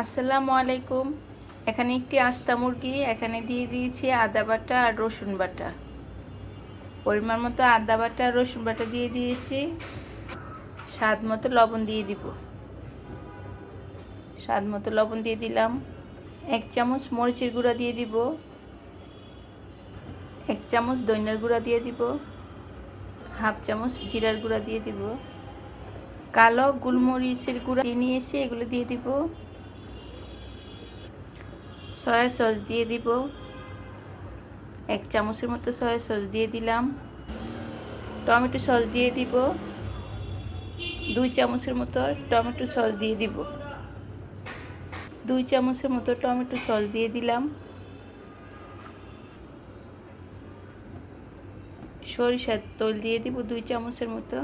আসসালামু আলাইকুম। এখানে একটি আস্তা মুরগি, এখানে দিয়ে দিয়েছি আদা বাটা আর রসুন বাটা। পরিমাণ মতো আদা বাটা আর রসুন বাটা দিয়ে দিয়েছি। স্বাদ মতো লবণ দিয়ে দিব। স্বাদ মতো লবণ দিয়ে দিলাম। এক চামচ মরিচের গুঁড়া দিয়ে দিব। এক চামচ দইনার গুঁড়া দিয়ে দিব। হাফ চামচ জিরার গুঁড়া দিয়ে দিব। কালো গোলমরিচের গুঁড়া দিয়ে এসে এগুলো দিয়ে দিব। সয়া সস দিয়ে দিব। এক চামচের মতো সয়া সস দিয়ে দিলাম। টমেটো সস দিয়ে দিব। দুই চামচের মতো টমেটো সস দিয়ে দিব। দুই চামচের মতো টমেটো সস দিয়ে দিলাম। সরিষার তেল দিয়ে দিব দুই চামচের মতো।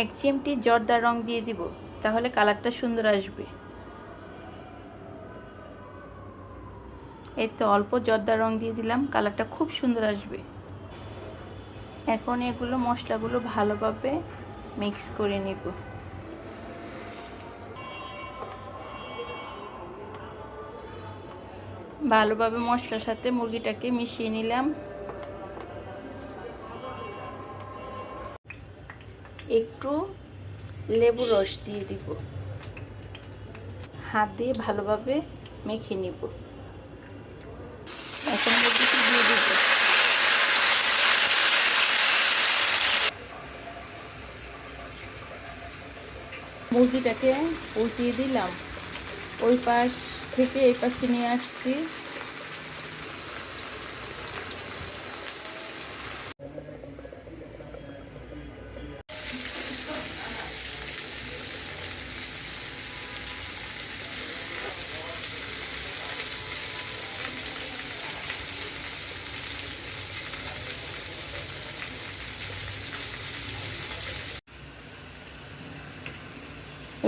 এক চিমটি জর্দা রং দিয়ে দিব, তাহলে কালারটা সুন্দর আসবে। এই তো অল্প জর্দা রং দিয়ে দিলাম, কালারটা খুব সুন্দর আসবে। এখন এগুলো মশলাগুলো ভালোভাবে মিক্স করে নিব। ভালোভাবে মশলার সাথে মুরগিটাকে মিশিয়ে নিলাম। একটু লেবু রস দিয়ে দিব। হাত দিয়ে ভালোভাবে মেখে নিব এখন মুরগিটি দিয়ে দিব মুরগিটাকে উল্টিয়ে দিলাম। ওই পাশ থেকে এই পাশে নিয়ে আসছি।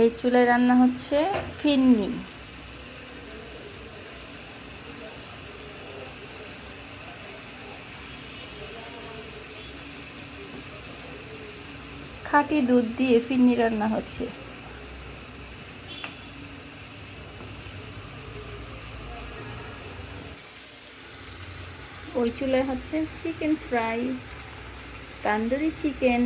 এই চুলায় রান্না হচ্ছে ফিন্নি। খাঁটি দুধ দিয়ে ফিন্নি রান্না হচ্ছে। ওই চুলায় হচ্ছে চিকেন ফ্রাই, তান্দুরি চিকেন।